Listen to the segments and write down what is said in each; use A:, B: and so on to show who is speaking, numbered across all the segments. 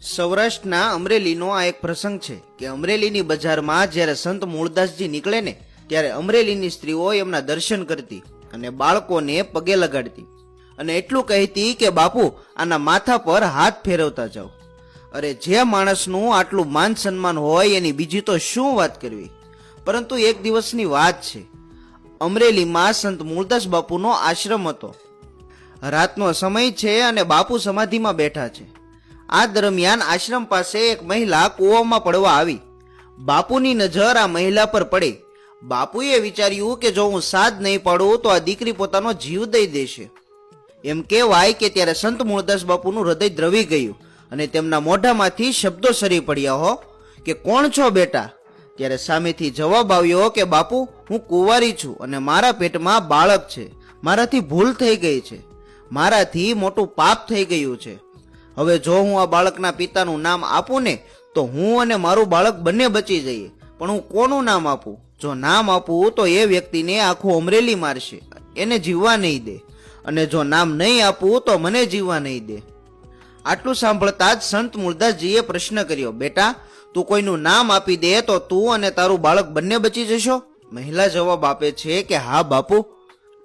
A: સૌરાષ્ટ્રના અમરેલીનો આ એક પ્રસંગ છે કે અમરેલીની બજારમાં જ્યારે સંત મૂળદાસજી નીકળે ને, ત્યારે અમરેલીની સ્ત્રીઓ એમના દર્શન કરતી અને બાળકોને પગે લગાડતી. અને એટલું કહેતી કે, બાપુ, આના માથા પર હાથ ફેરવતા જાઓ. અરે, જે માણસનું આટલું માન સન્માન હોય એની બીજી તો શું વાત કરવી? પરંતુ એક દિવસની વાત છે. અમરેલીમાં સંત મૂળદાસ બાપુનો આશ્રમ હતો. રાતનો સમય છે અને બાપુ સમાધિમાં બેઠા છે. આ દરમિયાન આશ્રમ પાસે એક મહિલા કૂવામાં પડવા આવી. બાપુની નજર આ મહિલા પર પડી. બાપુએ વિચાર્યું કે જો હું સાદ નહીં પાડું તો આ દીકરી પોતાનો જીવ દઈ દેશે. એમ કહેવાય કે ત્યારે સંત મૂળદાસ બાપુનું હૃદય દ્રવી ગયું અને તેમના મોઢામાંથી શબ્દો સરી પડ્યા હો કે કોણ છો બેટા? ત્યારે સામેથી જવાબ આવ્યો કે બાપુ, હું કુંવારી છું અને મારા પેટમાં બાળક છે. મારાથી ભૂલ થઈ ગઈ છે. મારાથી મોટું પાપ થઈ ગયું છે. હવે જો હું આ બાળકના પિતાનું નામ આપું ને, તો હું અને મારું બાળક બંને બચી જઈએ. પણ હું કોનું નામ આપું? જો નામ આપું, તો એ વ્યક્તિને આખું અમરેલી મારશે. એને જીવવા નહીં દે. અને જો નામ નહીં આપું, તો મને જીવવા નહીં દે. આટલું સાંભળતા જ સંત મુરદાસજીએ પ્રશ્ન કર્યો, બેટા, તું કોઈનું નામ આપી દે, તો તું અને તારું બાળક બંને બચી જશો? મહિલા જવાબ આપે છે કે, હા, બાપુ.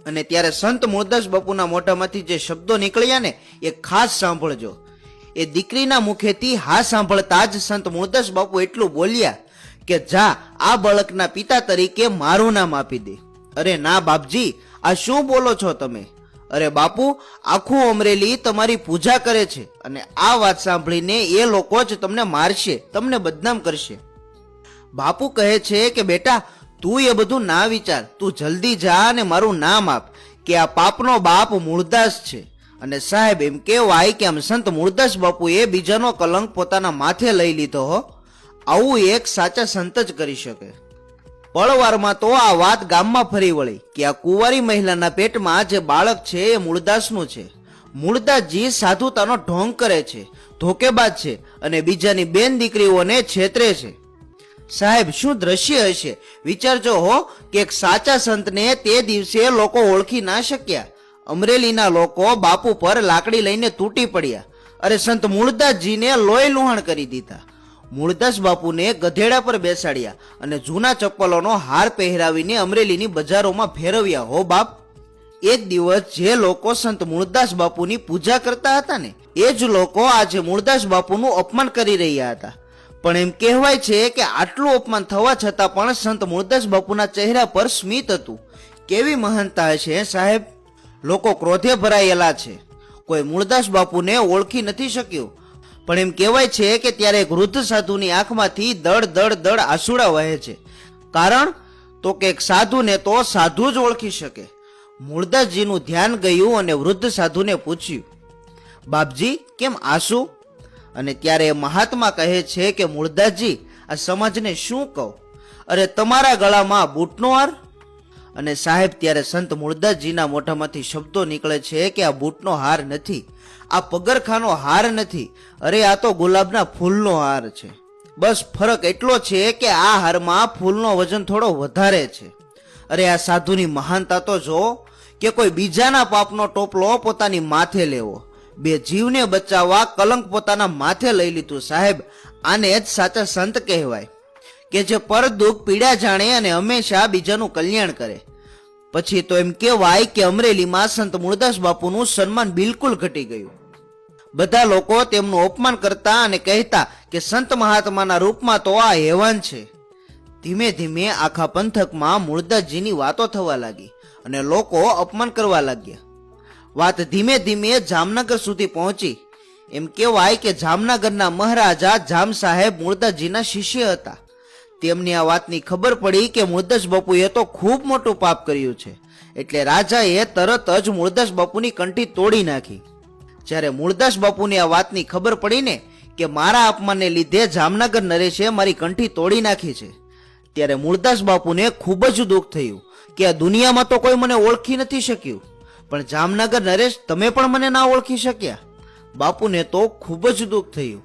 A: અને ત્યારે સંત મુરદાસ બાપુના મોઢામાંથી જે શબ્દો નીકળ્યા ને, એ ખાસ સાંભળજો. એ દીકરીના મુખેથી હા સાંભળતા જ સંત મૂળદાસ બાપુ એટલું બોલ્યા કે, જા, આ બાળકના પિતા તરીકે મારું નામ આપી દે. અરે ના, બાપજી, આ શું બોલો છો તમે? અરે બાપુ, આખું અમરેલી તમારી પૂજા કરે છે અને આ વાત સાંભળીને એ લોકો જ તમને મારશે, તમને બદનામ કરશે. બાપુ કહે છે કે, બેટા, તું એ બધું ના વિચાર, તું જલ્દી જા અને મારું નામ આપ, કે આ પાપનો બાપ મૂળદાસ છે. અને સાહેબ, એમ કહેવાય કે આમ સંત મૂળદાસ બાપુએ બીજાનો કલંક પોતાના માથે લઈ લીધો હો. આવું એક સાચા સંત જ કરી શકે. પળવારમાં તો આ વાત ગામમાં ફરી વળી કે આ કુંવારી મહિલાના પેટમાં જે બાળક છે એ મૂળદાસનું છે. મૂળદાસજી સાધુતાનો ઢોંગ કરે છે, ધોકેબાજ છે અને બીજાની બેન દીકરીઓને છેતરે છે. સાહેબ, શું દ્રશ્ય હશે? વિચારજો હો કે એક સાચા સંતને તે દિવસે લોકો ઓળખી ના શક્યા. અમરેલીના લોકો બાપુ પર લાકડી લઈને તૂટી પડ્યા અરે સંત મૂળદાસજીને લોહી લુહાણ કરી દીધા. મૂળદાસ બાપુને ગધેડા પર બેસાડ્યા અને જૂના ચપ્પલોનો હાર પહેરાવીને અમરેલીની બજારોમાં ફેરવ્યા. હો બાપ, એક દિવસ જે લોકો સંત મૂળદાસ બાપુની પૂજા કરતા હતા ને, એ જ લોકો આજે મૂળદાસ બાપુનું અપમાન કરી રહ્યા હતા. પણ એમ કહેવાય છે કે આટલું અપમાન થવા છતાં પણ સંત મૂળદાસ બાપુના ચહેરા પર સ્મિત હતું. કેવી મહાનતા છે સાહેબ? લોકો ક્રોધે ભરાયેલા છે. કોઈ મૂળદાસ બાપુને ઓળખી નથી શક્યું. પણ એમ કહેવાય છે કે ત્યારે વૃદ્ધ સાધુની આંખમાંથી દળ દળ દળ આંસુડા વહે છે. કારણ તો કે સાધુને તો સાધુ જ ઓળખી શકે. મૂળદાસજીનું ધ્યાન ગયું અને વૃદ્ધ સાધુને પૂછ્યું, બાપજી, કેમ આંસુ? અને ત્યારે મહાત્મા કહે છે કે, મૂળદાસજી, આ સમાજને શું કહું? અરે, તમારા ગળામાં બૂટનો હાર અને સાહેબ, ત્યારે સંત મૂળદાસજીના મોઢામાંથી શબ્દો નીકળે છે કે આ બૂટનો હાર નથી, આ પગરખાનો હાર નથી, અરે આ તો ગુલાબના ફૂલનો હાર છે. બસ ફરક એટલો છે કે આ હારમાં ફૂલનો વજન થોડો વધારે છે. અરે આ સાધુની મહાનતા તો જો, કે કોઈ બીજાના પાપનો ટોપલો પોતાની માથે લેવો. બે જીવને બચાવવા કલંક પોતાના માથે લઈ લીધું સાહેબ, આને જ સાચા સંત કહેવાય. કે જે પર દુઃખ પીડા જાણે અને હંમેશા બીજાનું કલ્યાણ કરે. પછી તો એમ કહેવાય કે અમરેલીમાં સંત મૂળદાસ બાપુનું સન્માન બિલકુલ ઘટી ગયું. બધા લોકો તેમનું અપમાન કરતા અને કહેતા કે સંત મહાત્માના રૂપમાં તો આ હેવાન છે. ધીમે ધીમે આખા પંથકમાં મૂળદાસજીની વાતો થવા લાગી અને લોકો અપમાન કરવા લાગ્યા. વાત ધીમે ધીમે જામનગર સુધી પહોંચી. એમ કહેવાય કે જામનગરના મહારાજા જામ સાહેબ મૂળદાસજીના શિષ્ય હતા. તેમની આ વાતની ખબર પડી કે મૂળદાસ બાપુએ તો ખૂબ મોટું પાપ કર્યું છે. એટલે રાજાએ તરત જ મૂળદાસ બાપુની કંઠી તોડી નાખી. જ્યારે મૂળદાસ બાપુની આ વાતની ખબર પડીને કે મારા અપમાનને લીધે જામનગર નરેશે મારી કંઠી તોડી નાખી છે, ત્યારે મૂળદાસ બાપુને ખૂબ જ દુઃખ થયું કે આ દુનિયામાં તો કોઈ મને ઓળખી નથી શક્યું. પણ જામનગર નરેશ, તમે પણ મને ના ઓળખી શક્યા? બાપુને તો ખૂબ જ દુઃખ થયું.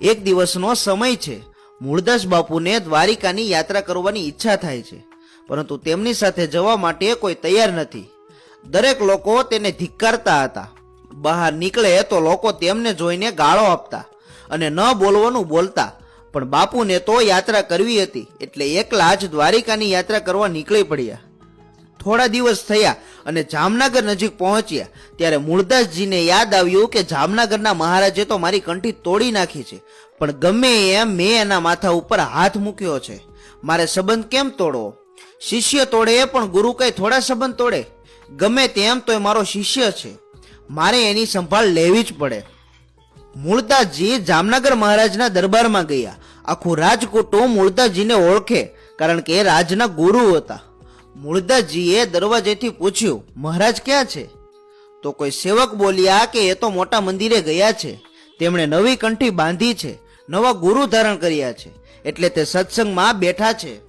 A: એક દિવસનો સમય છે મૂળદાસ બાપુને દ્વારિકાની યાત્રા કરવાની ઈચ્છા થાય છે, પરંતુ તેમની સાથે જવા માટે કોઈ તૈયાર નથી. દરેક લોકો તેને ધિક્કારતા હતા. બહાર નીકળે તો લોકો તેમને જોઈને ગાળો આપતા અને ન બોલવાનું બોલતા, પણ બાપુને તો યાત્રા કરવી હતી, એટલે એકલા જ દ્વારિકાની યાત્રા કરવા નીકળી પડ્યા. થોડા દિવસ થયા અને જામનગર નજીક પહોંચ્યા, ત્યારે મૂળદાસજીને યાદ આવ્યું કે જામનગરના મહારાજે તો મારી કંઠી તોડી નાખી છે, પણ ગમે એમ મેં એના માથા ઉપર હાથ મૂક્યો છે. મારે સંબંધ કેમ તોડવો? શિષ્ય તોડે પણ ગુરુ કઈ થોડા સંબંધ તોડે? ગમે તેમ તો એ મારો શિષ્ય છે. મારે એની સંભાળ લેવી જ પડે. મૂળદાસજી જામનગર મહારાજના દરબારમાં ગયા. આખું રાજકુટુંબ મૂળદાસજીને ઓળખે, કારણ કે એ રાજના ગુરુ હતા. મૂળદાસજીએ દરવાજેથી પૂછ્યું, મહારાજ ક્યાં છે? તો કોઈ સેવક બોલ્યા કે, એ તો મોટા મંદિરે ગયા છે. તેમણે નવી કંઠી બાંધી છે, નવા ગુરુ ધારણ કર્યા છે, એટલે તે સત્સંગમાં બેઠા છે.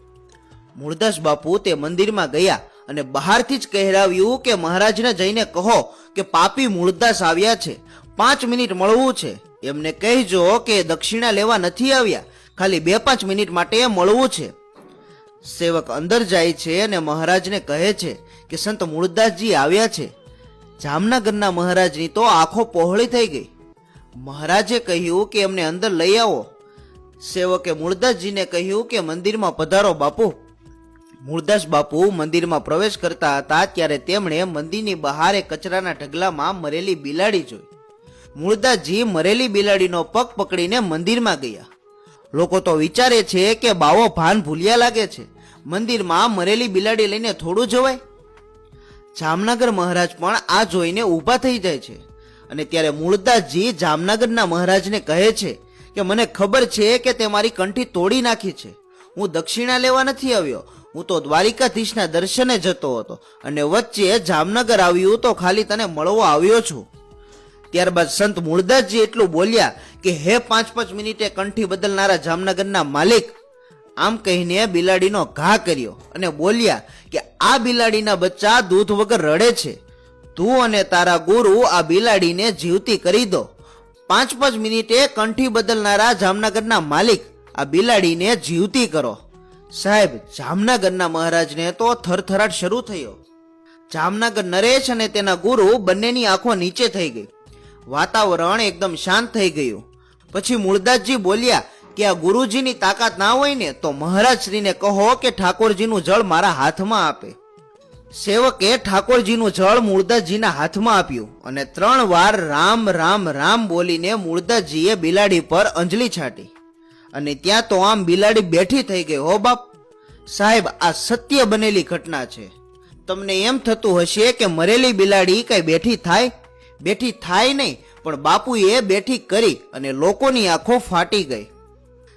A: મૂળદાસ બાપુ તે મંદિરમાં ગયા અને બહારથી જ કહેરાવ્યું કે, મહારાજને જઈને કહો કે પાપી મૂળદાસ આવ્યા છે. પાંચ મિનિટ મળવું છે. એમને કહેજો કે દક્ષિણા લેવા નથી આવ્યા. ખાલી બે પાંચ મિનિટ માટે મળવું છે. સેવક અંદર જાય છે અને મહારાજને કહે છે કે સંત મૂળદાસજી આવ્યા છે. જામનગરના મહારાજની તો આંખો પહોળી થઈ ગઈ. મહારાજે કહ્યું કે એમને અંદર લઈ આવો. સેવકે મૂળદાસજીને કહ્યું કે મંદિરમાં પધારો બાપુ. મૂળદાસ બાપુ મંદિરમાં પ્રવેશ કરતા હતા ત્યારે તેમણે મંદિરની બહાર કચરાના ઢગલામાં મરેલી બિલાડી જોઈ. મૂળદાસજી મરેલી બિલાડીનો પગ પકડીને મંદિરમાં ગયા. લોકો તો વિચારે છે કે બાવો ભાન ભૂલ્યા લાગે છે. મંદિરમાં મરેલી બિલાડી લઈને થોડું જવાય? જામનગર મહારાજ પણ આ જોઈને ઊભા થઈ જાય છે. અને ત્યારે મૂળદાસજી જામનગરના મહારાજને કહે છે કે, મને ખબર છે કે તે મારી કંઠી તોડી નાખી છે. હું દક્ષિણા લેવા નથી આવ્યો. હું તો દ્વારિકાધીશના દર્શને જતો હતો. અને વચ્ચે જામનગર આવ્યું તો ખાલી તને મળવા આવ્યો છું. ત્યારબાદ સંત મૂળદાસજી એટલું બોલ્યા કે, હે પાંચ પાંચ મિનિટે કંઠી બદલનારા જામનગરના માલિક આમ કહીને બિલાડીનો ઘા કર્યો અને બોલ્યા કે આ બિલાડીના બચ્ચા દૂધ વગર રડે છે. તું અને તારા ગુરુ આ બિલાડીને જીવતી કરી દો. પાંચ પાંચ મિનિટે કંઠી બદલનારા જામનગરના માલિક આ બિલાડીને જીવતી કરો. સાહેબ, જામનગરના મહારાજને તો થરથરાટ શરૂ થયો. જામનગર નરેશ અને તેના ગુરુ બંનેની આંખો નીચે થઈ ગઈ. વાતાવરણ એકદમ શાંત થઈ ગયું. પછી મૂળદાસજી બોલ્યા કે આ ગુરુજીની તાકાત ના હોય ને તો મહારાજ શ્રીને કહો કે ઠાકોરજીનું જળ મારા હાથમાં આપે. સેવકે ઠાકોરજીનું જળ મૂળદાસજીના હાથમાં આપ્યું અને ત્રણ વાર રામ રામ રામ બોલીને મૂળદાસજીએ બિલાડી પર અંજલિ છાટી. અને ત્યાં તો આમ બિલાડી બેઠી થઈ ગઈ, હો બાપ. સાહેબ, આ સત્ય બનેલી ઘટના છે. તમને એમ થતું હશે કે મરેલી બિલાડી કઈ બેઠી થાય? બેઠી થાય નહીં, પણ બાપુએ બેઠી કરી અને લોકોની આંખો ફાટી ગઈ.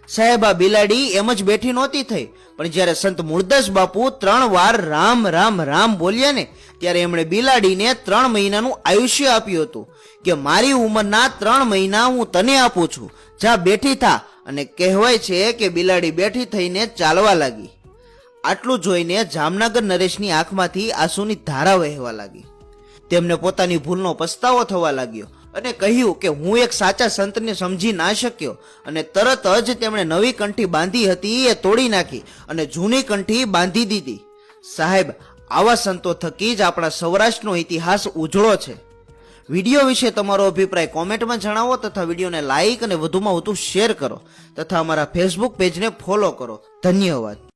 A: સાહેબ બિલાડી એમ જ બેઠી નહોતી થઈ. પણ જ્યારે સંત મૂળદાસ બાપુ ત્રણ વાર રામ રામ રામ બોલ્યા ને, ત્યારે એમણે બિલાડીને ત્રણ મહિનાનું આયુષ્ય આપ્યું હતું કે મારી ઉંમરના ત્રણ મહિના હું તને આપું છું. જા, બેઠી થા. અને કહેવાય છે કે બિલાડી બેઠી થઈને ચાલવા લાગી. આટલું જોઈને જામનગર નરેશની આંખમાંથી આંસુની ધારા વહેવા લાગી. તેમને પોતાની ભૂલનો પસ્તાવો થવા લાગ્યો. અને કહ્યું કે હું એક સાચા સંતને સમજી ના શક્યો અને તરત જ તેમણે નવી કંઠી બાંધી હતી, એ તોડી નાખી અને જૂની કંઠી બાંધી દીધી. સાહેબ, આવા સંતો થકી જ આપણા સૌરાષ્ટ્રનો ઇતિહાસ ઉજળો છે. વીડિયો વિશે તમારો અભિપ્રાય કોમેન્ટમાં જણાવો તથા વિડીયોને લાઈક અને વધુમાં વધુ શેર કરો તથા અમારા ફેસબુક પેજને ફોલો કરો. ધન્યવાદ.